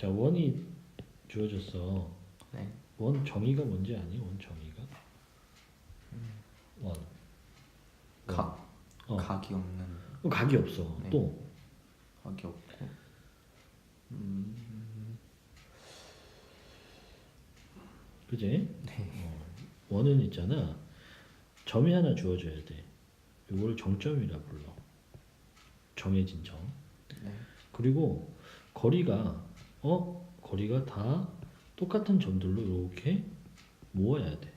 자 원이 주어졌어. 네. 원 정의가 뭔지 아니? 원 정의가? 원. 각 어. 각이 없는 그럼 각이 없어. 네. 또 각이 없고 음, 그지? 네. 어. 원은 있잖아. 점이 하나 주어져야 돼. 이걸 정점이라 불러. 정해진 점. 네. 그리고 거리가 어 거리가 다 똑같은 점들로 이렇게 모아야 돼.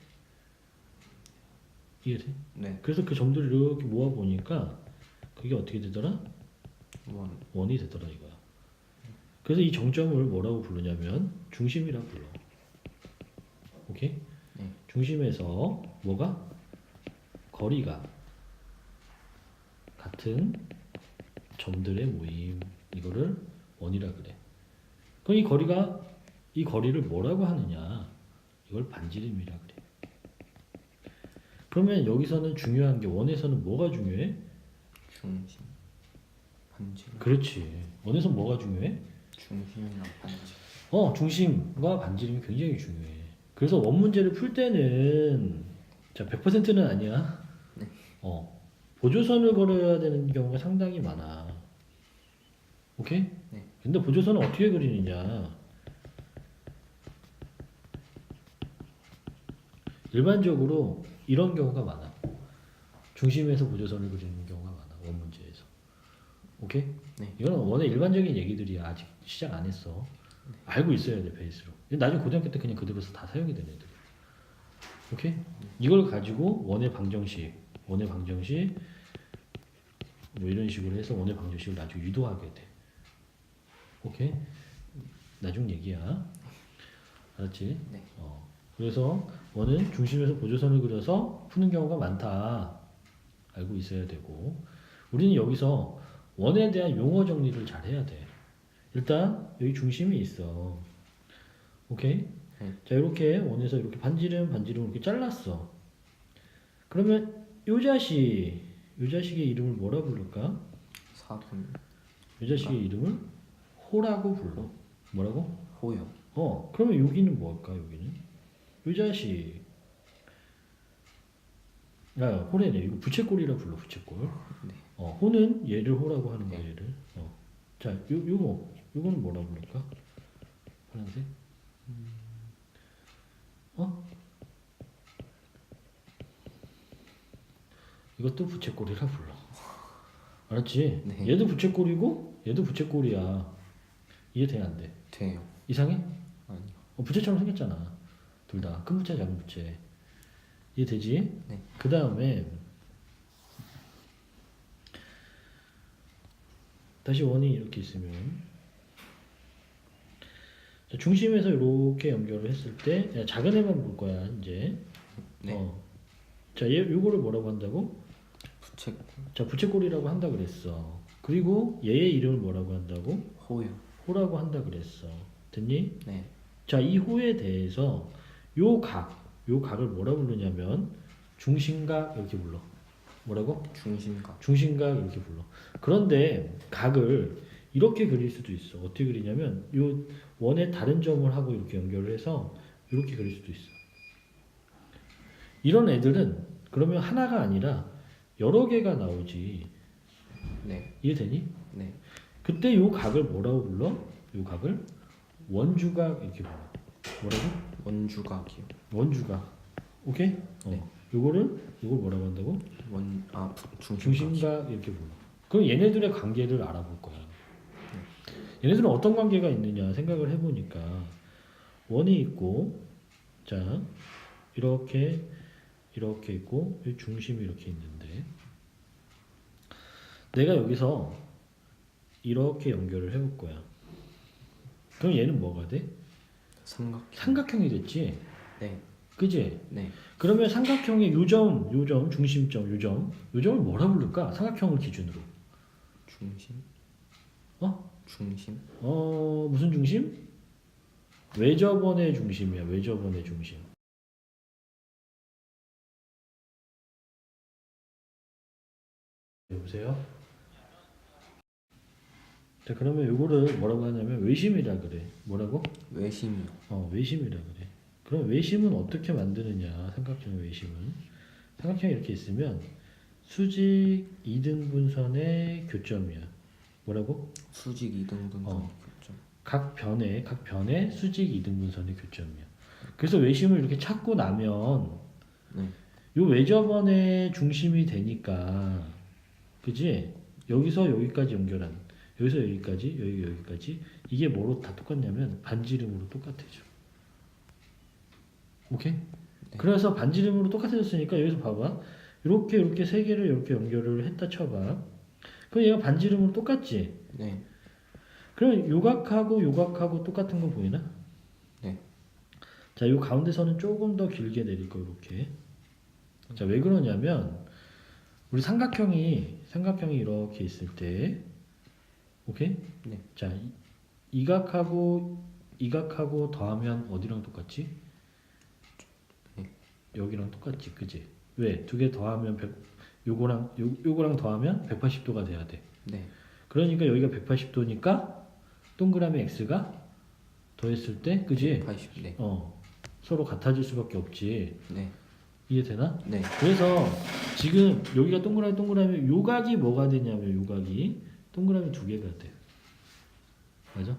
이해돼? 네. 그래서 그 점들을 이렇게 모아 보니까 그게 어떻게 되더라? 원 원이 되더라 이거야. 그래서 이 정점을 뭐라고 부르냐면 중심이라 불러. 오케이? 네. 중심에서 뭐가 거리가 같은 점들의 모임 이거를 원이라 그래. 그럼 이 거리가 이 거리를 뭐라고 하느냐? 이걸 반지름이라 그래. 그러면 여기서는 중요한 게 원에서는 뭐가 중요해? 중심 반지 그렇지. 원에서 뭐가 중요해? 중심이랑 반지 어, 중심과 반지름이 굉장히 중요해. 그래서 원 문제를 풀 때는 자, 100%는 아니야. 네. 어. 보조선을 걸어야 되는 경우가 상당히 많아. 오케이? 네. 근데 보조선은 어떻게 그리느냐? 일반적으로 이런 경우가 많아. 중심에서 보조선을 그리는 경우가 많아. 원 문제에서. 오케이? 네. 이거는 원의 일반적인 얘기들이야. 아직 시작 안 했어. 알고 있어야 돼 베이스로. 나중에 고등학교 때 그냥 그대로서 다 사용이 되는 애들. 오케이? 이걸 가지고 원의 방정식, 원의 방정식 뭐 이런 식으로 해서 원의 방정식을 나중에 유도하게 돼. 오케이? 나중 얘기야. 알았지? 네. 어. 그래서 원은 중심에서 보조선을 그려서 푸는 경우가 많다. 알고 있어야 되고 우리는 여기서 원에 대한 용어 정리를 잘 해야 돼. 일단 여기 중심이 있어. 오케이? 네. 자 이렇게 원에서 이렇게 반지름 반지름 이렇게 잘랐어. 그러면 요 자식 요 자식의 이름을 뭐라 부를까? 사분 요 자식의 이름을 호라고 불러. 뭐라고? 호요 어, 그러면 여기는 뭘까, 여기는? 요 자식. 아, 호래네. 이거 부채꼴이라 불러, 부채꼴. 네. 어, 호는 얘를 호라고 하는 거야, 네. 얘를. 어. 자, 요, 요거. 요거는 뭐라 부를까? 파란색? 어? 이것도 부채꼴이라 불러. 알았지? 네. 얘도 부채꼴이고, 얘도 부채꼴이야. 이해돼, 안 돼? 돼요 이상해? 아니요 어, 부채처럼 생겼잖아. 둘 다. 큰 부채, 작은 부채. 이해되지? 네. 그 다음에 다시 원이 이렇게 있으면 자, 중심에서 이렇게 연결을 했을 때 야, 작은 애만 볼 거야 이제. 네 어. 자, 얘 요거를 뭐라고 한다고? 부채 자, 부채꼴이라고 한다 그랬어. 그리고 얘의 이름을 뭐라고 한다고? 호요 호라고 한다 그랬어. 됐니? 네 자, 이 호에 대해서 요 각, 요 각을 뭐라 부르냐면 중심각 이렇게 불러. 뭐라고? 중심각 중심각 이렇게 불러. 그런데 각을 이렇게 그릴 수도 있어. 어떻게 그리냐면 요 원의 다른 점을 하고 이렇게 연결을 해서 이렇게 그릴 수도 있어. 이런 애들은 그러면 하나가 아니라 여러 개가 나오지. 네 이해되니? 네. 그때 요 각을 뭐라고 불러? 요 각을 원주각 이렇게 불러. 뭐라고? 원주각이요 원주각. 오케이? 어. 네. 요거를 요걸 뭐라고 한다고? 원아 중심각 중심각 이렇게 불러. 그럼 얘네들의 관계를 알아볼 거야. 얘네들은 어떤 관계가 있느냐 생각을 해보니까 원이 있고 자 이렇게 이렇게 있고 이 중심이 이렇게 있는데 내가 여기서 이렇게 연결을 해볼 거야. 그럼 얘는 뭐가 돼? 삼각 삼각형이 됐지. 네 그지? 네. 그러면 삼각형의 요점, 요점, 중심점, 요점, 요점을 뭐라 부를까? 삼각형을 기준으로. 중심 어? 중심 어, 무슨 중심? 외접원의 중심이야. 외접원의 중심. 여보세요? 자 그러면 요거를 뭐라고 하냐면 외심이라 그래. 뭐라고? 외심이요. 어 외심이라 그래. 그럼 외심은 어떻게 만드느냐? 삼각형 외심은 삼각형이 이렇게 있으면 수직 이등분선의 교점이야. 뭐라고? 수직 2등분 어. 교점. 각 변에 각 변에 수직 이등분선의 교점이야. 그래서 외심을 이렇게 찾고 나면 네. 요 외접원의 중심이 되니까 그지? 여기서 여기까지 연결한 여기서 여기까지 여기 여기까지 이게 뭐로 다 똑같냐면 반지름으로 똑같아져. 오케이? 그래서 반지름으로 똑같아졌으니까 여기서 봐봐. 이렇게 이렇게 세 개를 이렇게 연결을 했다 쳐봐. 그럼 얘가 반지름으로 똑같지? 네. 그럼 요각하고 요각하고 똑같은 거 보이나? 네. 자, 요 가운데 선은 조금 더 길게 내릴 거 이렇게. 자, 왜 그러냐면 우리 삼각형이 삼각형이 이렇게 있을 때 오케이? 네. 자, 이- 이각하고 이각하고 더하면 어디랑 똑같지? 네. 여기랑 똑같지, 그지? 왜? 두 개 더하면 100, 요거랑 요, 요거랑 더하면 180도가 돼야 돼. 네. 그러니까 여기가 180도니까 동그라미 x가 더했을 때, 그지? 80. 네. 어, 서로 같아질 수밖에 없지. 네. 이해되나? 네. 그래서 지금 여기가 동그라미 동그라미 요각이 뭐가 되냐면 요각이 동그라미 두 개가 돼. 맞아?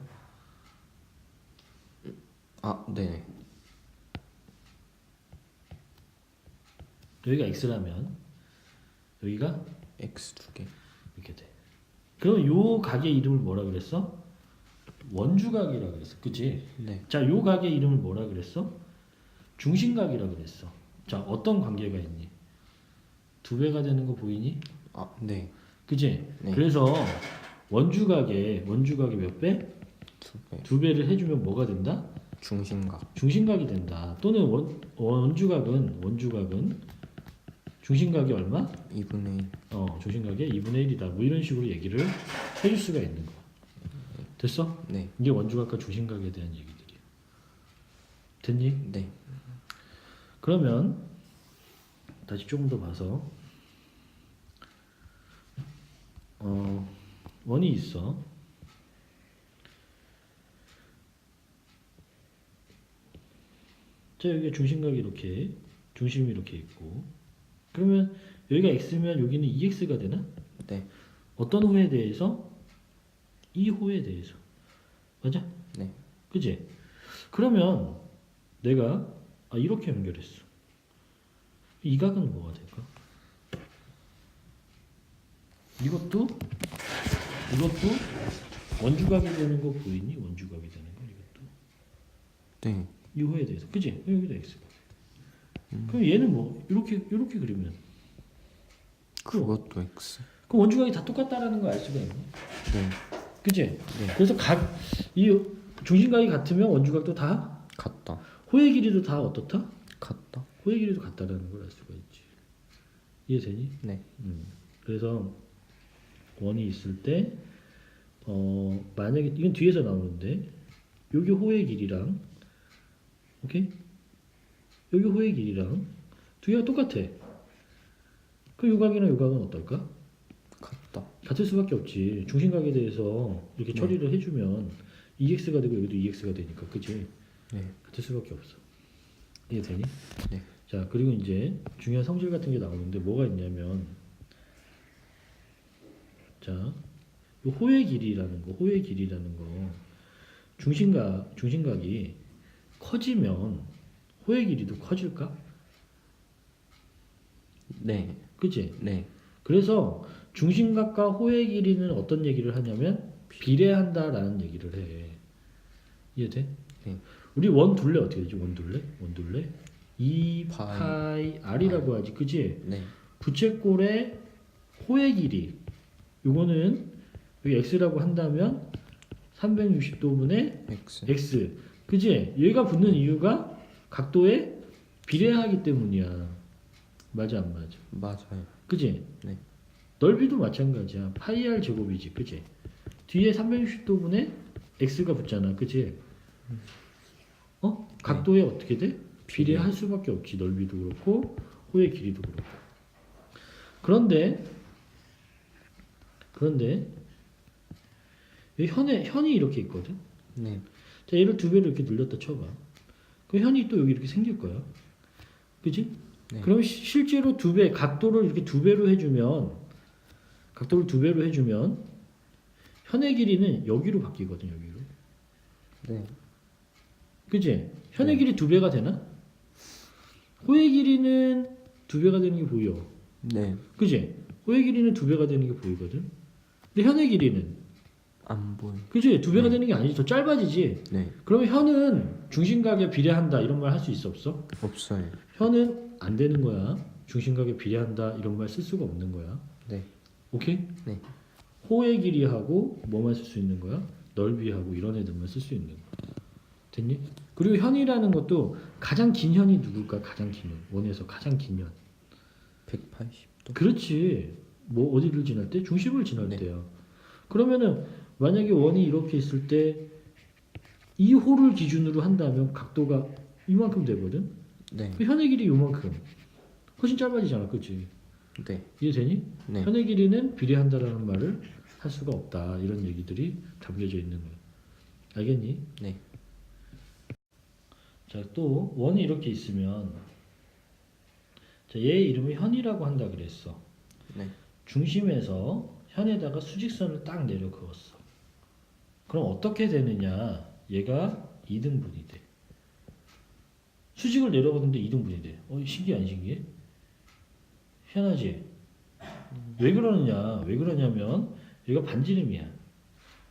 아, 네. 여기가 x라면 여기가 X 두 개. 이렇게 돼. 그럼 요 각의 이름을 뭐라 그랬어? 원주각이라 그랬어. 그지? 네. 자, 요 각의 이름을 뭐라 그랬어? 중심각이라 그랬어. 자, 어떤 관계가 있니? 두 배가 되는 거 보이니? 아, 네. 그지? 네. 그래서 원주각에 원주각이 몇 배? 두 배. 두 배를 해주면 뭐가 된다? 중심각. 중심각이 된다. 또는 원 원주각은 원주각은 중심각이 얼마? 2분의 1. 어, 중심각의 2분의 1이다. 뭐 이런 식으로 얘기를 해줄 수가 있는 거야. 됐어? 네. 이게 원주각과 중심각에 대한 얘기들이야. 됐니? 네. 그러면 다시 조금 더 봐서 어 원이 있어. 자 여기 중심각이 이렇게 중심이 이렇게 있고 그러면 여기가 x면 여기는 2x가 되나? 네. 어떤 호에 대해서? 이 호에 대해서 맞아? 네. 그지? 그러면 내가 아 이렇게 연결했어. 이 각은 뭐가 될까? 이것도 이것도 원주각이 되는 거 보이니? 원주각이 되는 거 이것도 네. 이 호에 대해서 그지? 여기도 x가. 그럼 얘는 뭐 이렇게 이렇게 그리면 그것도 X. 그 원주각이 다 똑같다라는 걸 알 수가 있네. 네. 그지? 네. 그래서 각 이 중심각이 같으면 원주각도 다 같다. 호의 길이도 다 어떻다? 같다. 호의 길이도 같다라는 걸 알 수가 있지. 이해되니? 네. 음. 그래서 원이 있을 때, 어, 만약에, 이건 뒤에서 나오는데, 여기 호의 길이랑, 오케이? 여기 호의 길이랑 두 개가 똑같아. 그 요각이랑 요각은 어떨까? 같다. 같을 수밖에 없지. 중심각에 대해서 이렇게 네. 처리를 해주면 2x가 되고 여기도 2x가 되니까, 그치? 네. 같을 수밖에 없어. 이해되니? 네. 자 그리고 이제 중요한 성질 같은 게 나오는데 뭐가 있냐면 자 요 호의 길이라는 거 호의 길이라는 거 중심각 중심각이 커지면 호의 길이도 커질까? 네. 그치? 네. 그래서 중심각과 호의 길이는 어떤 얘기를 하냐면 비례한다라는 얘기를 해. 이해돼? 네. 우리 원 둘레 어떻게 되지? 원 둘레? 원 둘레? 2 파이. 파이 r이라고 하지. 그지? 네. 부채꼴의 호의 길이. 요거는 여기 x라고 한다면 360도분의 X. x. 그지? 얘가 붙는 이유가 각도에 비례하기 때문이야. 맞아 안 맞아? 맞아요. 그지? 네. 넓이도 마찬가지야. 파이 r 제곱이지. 그지? 뒤에 360도분의 x가 붙잖아. 그지? 어? 각도에 어떻게 돼? 비례할 수밖에 없지. 넓이도 그렇고 호의 길이도 그렇고. 그런데 그런데 현에 현이 이렇게 있거든. 네. 자 얘를 두 배로 이렇게 늘렸다 쳐봐. 그 현이 또 여기 이렇게 생길 거야. 그지? 네. 그럼 시- 실제로 두 배, 각도를 이렇게 두 배로 해주면, 각도를 두 배로 해주면, 현의 길이는 여기로 바뀌거든, 여기로. 네. 그지? 현의 네. 길이 두 배가 되나? 호의 길이는 두 배가 되는 게 보여. 네. 그지? 호의 길이는 두 배가 되는 게 보이거든? 근데 현의 길이는, 안 보여. 그지? 두 배가 네. 되는 게 아니지. 더 짧아지지? 네. 그러면 현은 중심각에 비례한다. 이런 말 할 수 있어, 없어? 없어요. 현은 안 되는 거야. 중심각에 비례한다. 이런 말 쓸 수가 없는 거야. 네. 오케이? 네. 호의 길이하고 뭐만 쓸 수 있는 거야? 넓이하고 이런 애들만 쓸 수 있는 거야. 됐니? 그리고 현이라는 것도 가장 긴 현이 누굴까? 가장 긴 현. 원에서 가장 긴 현. 180도. 그렇지. 뭐 어디를 지날 때? 중심을 지날 네. 때야. 그러면은 만약에 원이 이렇게 있을 때이 호를 기준으로 한다면 각도가 이만큼 되거든. 네. 그 현의 길이 요만큼. 훨씬 짧아지잖아. 그렇지? 네. 이해되니? 네. 현의 길이는 비례한다라는 말을 할 수가 없다. 이런 얘기들이 담겨져 있는 거야. 알겠니? 네. 자, 또 원이 이렇게 있으면 자, 얘 이름을 현이라고 한다 그랬어. 네. 중심에서 현에다가 수직선을 딱 내려 그었어. 그럼 어떻게 되느냐? 얘가 2등분이 돼. 수직을 내려가는데 2등분이 돼. 어, 신기해 안 신기해? 희한하지? 왜 그러느냐? 왜 그러냐면 얘가 반지름이야.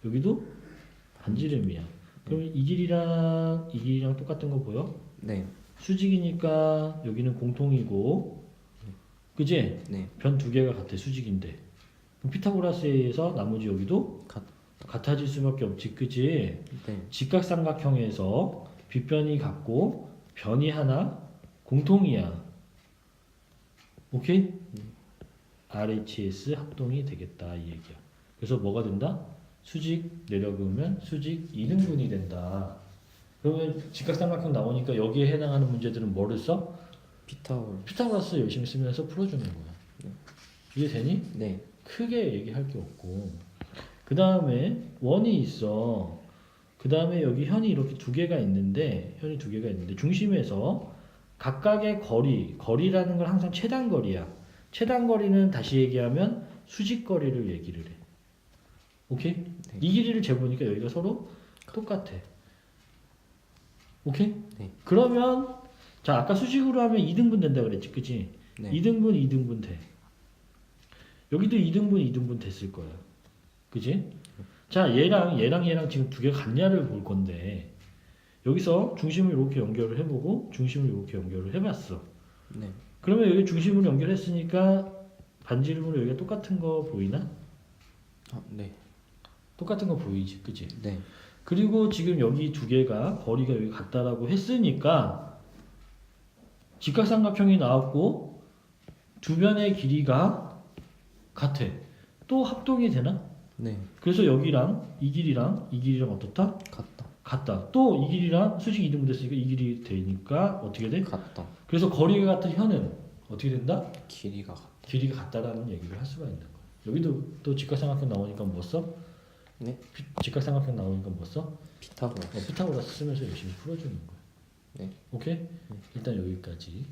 여기도 반지름이야. 그럼 이 길이랑 이 길이랑 똑같은 거 보여? 네. 수직이니까 여기는 공통이고, 그지? 네. 변 두 개가 같아 수직인데. 그럼 피타고라스에 의해서 나머지 여기도 같. 같아질 수밖에 없지, 그지? 네. 직각삼각형에서 빗변이 같고 변이 하나 공통이야. 오케이? RHS 합동이 되겠다 이 얘기야. 그래서 뭐가 된다? 수직 내려그으면 수직 2등분이 된다. 그러면 직각삼각형 나오니까 여기에 해당하는 문제들은 뭐를 써? 피타고라. 피타고라스 열심히 쓰면서 풀어주는 거야. 이해되니? 네. 크게 얘기할 게 없고 그 다음에 원이 있어 그 다음에 여기 현이 이렇게 두 개가 있는데 현이 두 개가 있는데 중심에서 각각의 거리 거리라는 건 항상 최단 거리야 최단 거리는 다시 얘기하면 수직 거리를 얘기를 해 오케이 네. 이 길이를 재보니까 여기가 서로 똑같아 오케이 네. 그러면 자 아까 수직으로 하면 2등분 된다 그랬지 그치 네. 2등분 2등분 돼. 여기도 2등분 2등분 됐을 거야. 그지? 자, 얘랑 얘랑 얘랑 지금 두 개 같냐를 볼 건데 여기서 중심을 이렇게 연결을 해보고 중심을 이렇게 연결을 해봤어. 네. 그러면 여기 중심으로 연결했으니까 반지름으로 여기가 똑같은 거 보이나? 아, 네. 똑같은 거 보이지, 그지? 네. 그리고 지금 여기 두 개가 거리가 여기 같다라고 했으니까 직각삼각형이 나왔고 두 변의 길이가 같아. 또 합동이 되나? 네. 그래서 여기랑 이 길이랑 이 길이랑 어떻다? 같다. 같다. 또 이 길이랑 수직 이등분 됐으니까 이 길이 되니까 어떻게 돼? 같다. 그래서 거리가 같은 현은 어떻게 된다? 길이가 같다. 길이가 같다라는 얘기를 할 수가 있는 거야. 여기도 또 직각삼각형 나오니까 뭐 써? 네. 피- 직각삼각형 나오니까 뭐 써? 피타고라. 어, 피타고라스 쓰면서 열심히 풀어주는 거야. 네. 오케이? 일단 여기까지.